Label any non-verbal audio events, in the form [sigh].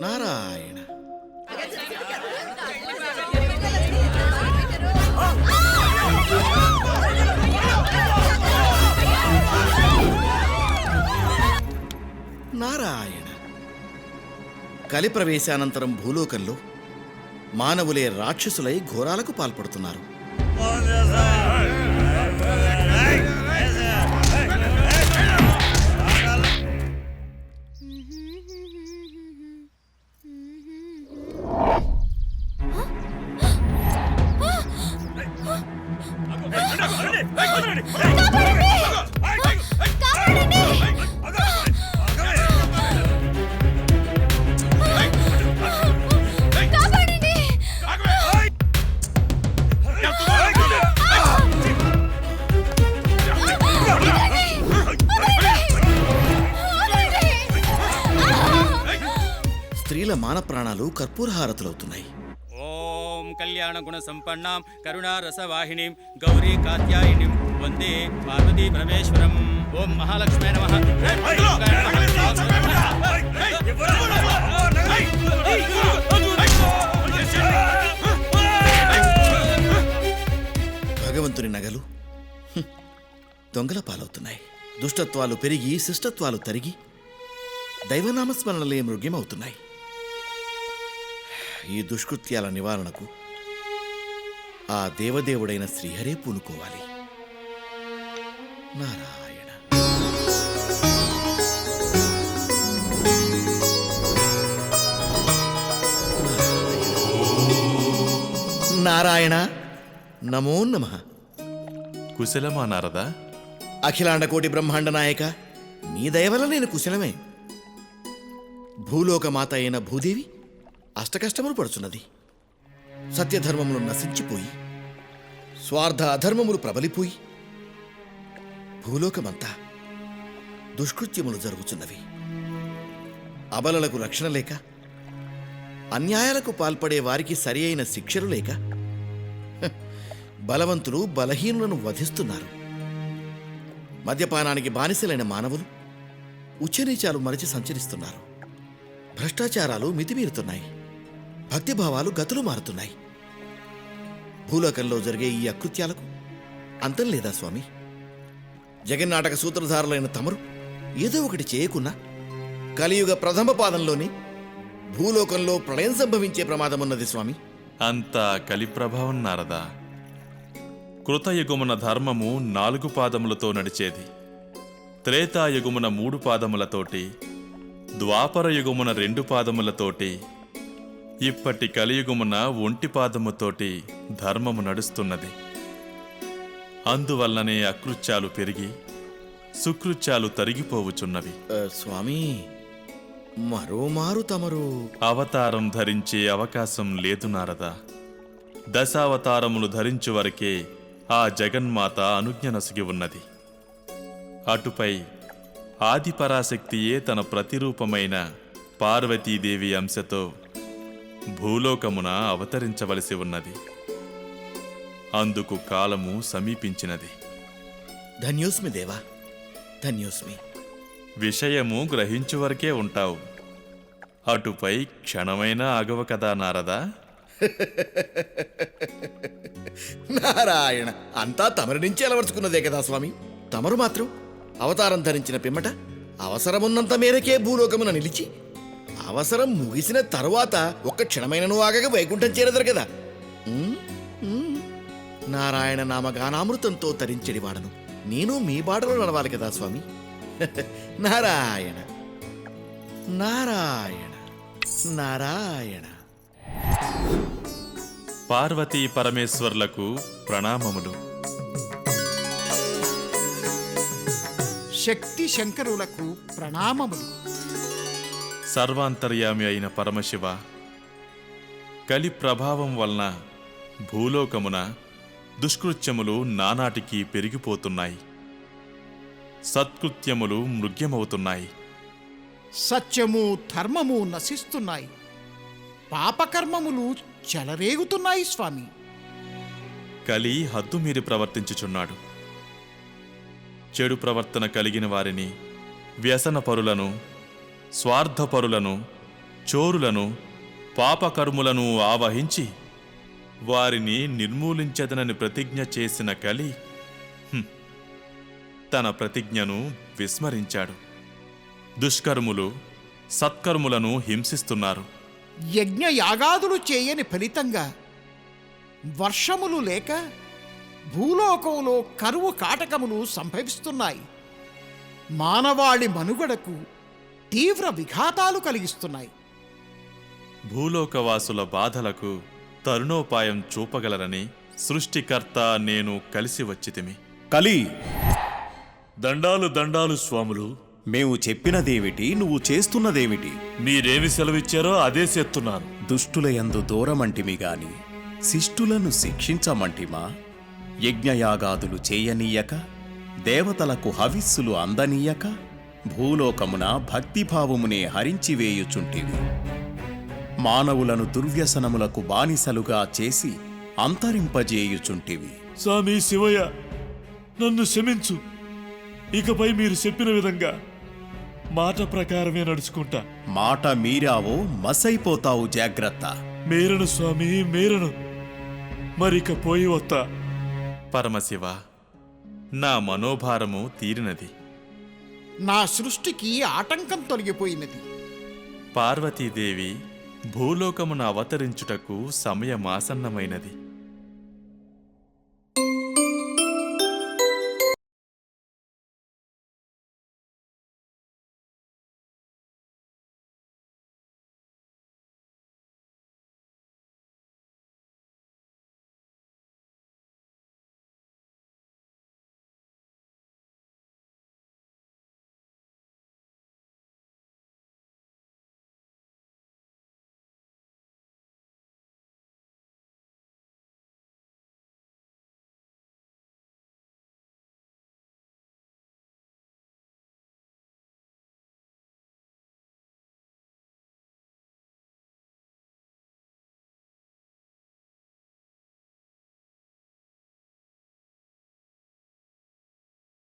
నారాయణ. నారాయణ. కలి ప్రవేశానంతరం భూలోకంలో మానవులే రాక్షసులై ఘోరాలకు పాల్పడుతున్నారు. స్త్రీల మాన ప్రాణాలు కర్పూరహారతులవుతున్నాయి. కళ్యాణ గుణ సంపన్నాం కరుణా రసవాహినీం గౌరీ కాత్యాయనిం వందే పార్వతీ పరమేశ్వరం. ఓం మహాలక్ష్మే నమ. భగవంతుని నగలు దొంగల పాలవుతున్నాయి. దుష్టత్వాలు పెరిగి శిష్టత్వాలు తరిగి దైవనామస్మరణలే మృగ్యమవుతున్నాయి. ఈ దుష్కృత్యాల నివారణకు ఆ దేవదేవుడైన శ్రీహరే పూనుకోవాలి. నారాయణ. నారాయణ. నమో నమః. కుశలమా నారదా? అఖిలాండ కోటి బ్రహ్మాండ నాయక నీ దయవల్ల నేను కుశలమే. భూలోకమాత అయిన భూదేవి అష్టకష్టములు పడుచున్నది. సత్యధర్మములు నశించిపోయి స్వార్థ అధర్మములు ప్రబలిపోయి భూలోకమంతా దుష్కృత్యములు జరుగుతున్నవి అబలలకు రక్షణ లేక అన్యాయాలకు పాల్పడే వారికి సరి అయిన శిక్షలు లేక బలవంతులు బలహీనులను వధిస్తున్నారు. మద్యపానానికి బానిసలైన మానవులు ఉచ్చనీచాలు మరచి సంచరిస్తున్నారు. భ్రష్టాచారాలు మితిమీరుతున్నాయి. భక్తిభావాలు గతులు మారుతున్నాయి. భూలోకంలో జరిగే ఈ అకృత్యాలకు అంతం లేదా స్వామి? జగన్నాటక సూత్రధారులైన తమరు ఏదో ఒకటి చేయకున్నా కలియుగ ప్రథమ పాదంలోని భూలోకంలో ప్రళయం సంభవించే ప్రమాదమున్నది స్వామి. అంతా కలి ప్రభావం నారదా. కృతయుగమున ధర్మము నాలుగు పాదములతో నడిచేది. త్రేతాయుగమున మూడు పాదములతోటి ద్వాపర యుగమున రెండు పాదములతోటి ఇప్పటి కలియుగమున ఒంటి పాదముతోటి ధర్మము నడుస్తున్నది. అందువల్లనే అకృత్యాలు పెరిగి సుకృత్యాలు తరిగిపోవుచున్నవి. స్వామి మరోమారు తమరు అవతారం ధరించే అవకాశం లేదు నారదా. దశావతారములు ధరించు వరకే ఆ జగన్మాత అనుజ్ఞ నసిగి ఉన్నది. అటుపై ఆదిపరాశక్తియే తన ప్రతిరూపమైన పార్వతీదేవి అంశతో భూలోకమున అవతరించవలసి ఉన్నది. అందుకు కాలము సమీపించినది. ధన్యోస్మి దేవా ధన్యోస్మి. విషయము గ్రహించు వరకే ఉంటావు. అటుపై క్షణమైనా ఆగవ కదా నారదా? [laughs] నారాయణ అంతా తమరి నుంచి అలవర్చుకున్నదే కదా స్వామి. తమరు మాత్రం అవతారం ధరించిన పిమ్మట అవసరమున్నంత మేరకే భూలోకమున నిలిచి అవసరం ముగిసిన తరువాత ఒక్క క్షణమైనను ఆగక వైకుంఠం చేరదరు కదా. నారాయణ నామగానామృతంతో తరించడి వాడను నేను మీ బాటలో నడవాలి కదా స్వామి. [laughs] నారాయణ. నారాయణ. నారాయణ. పార్వతీ పరమేశ్వర్లకు ప్రణామములు. శక్తి శంకరులకు ప్రణామములు. సర్వాంతర్యామి అయిన పరమశివ కలి ప్రభావం వలన భూలోకమున దుష్కృత్యములు నానాటికి పెరిగిపోతున్నాయి. సత్కృత్యములు మృగ్యమవుతున్నాయి. సత్యము ధర్మము నశిస్తున్నాయి. పాపకర్మములు చెలరేగుతున్నాయి స్వామి. కలి హద్దుమీరి ప్రవర్తించుచున్నాడు. చెడు ప్రవర్తన కలిగిన వారిని వ్యసన పరులను స్వార్థపరులను చోరులను పాపకర్ములను ఆవహించి వారిని నిర్మూలించదనని ప్రతిజ్ఞ చేసిన కలి తన ప్రతిజ్ఞను విస్మరించాడు. దుష్కర్ములు సత్కర్ములను హింసిస్తున్నారు. యజ్ఞ యాగాదులు చేయని ఫలితంగా వర్షములు లేక భూలోకంలో కరువు కాటకములు సంభవిస్తున్నాయి. మానవాళి మనుగడకు తీవ్ర విఘాతాలు కలిగిస్తున్నాయి. భూలోకవాసుల బాధలకు తరుణోపాయం చూపగలరని సృష్టికర్త నేను కలిసి వచ్చితిమి. కలి! దండాలు దండాలు స్వాములు! మేము చెప్పినదేమిటి నువ్వు చేస్తున్నదేమిటి? మీరేమి సెలవిచ్చారో అదే చేస్తున్నాను దుష్టులయందు దూరమంటిమి గాని శిష్టులను శిక్షించమంటిమా? యజ్ఞయాగాదులు చేయనీయక దేవతలకు హవిస్సులు అందనీయక? భూలోకమున భక్తిభావమునే హరించివేయుచుంటివి. మానవులను దుర్వ్యసనములకు బానిసలుగా చేసి అంతరింపజేయుచుంటివి. స్వామి శివయ్య నన్ను క్షమించు. ఇకపై మీరు చెప్పిన విధంగా మాట ప్రకారమే నడుచుకుంటా. మాట మీరావో మసైపోతావు జాగ్రత్త. మేరను స్వామి మేరను. మరిక పోయి వత్తా. పరమశివ నా మనోభారము తీరినది. నా సృష్టికి ఆటంకం తొలగిపోయినది. పార్వతీదేవి భూలోకమున అవతరించుటకు సమయమాసన్నమైనది.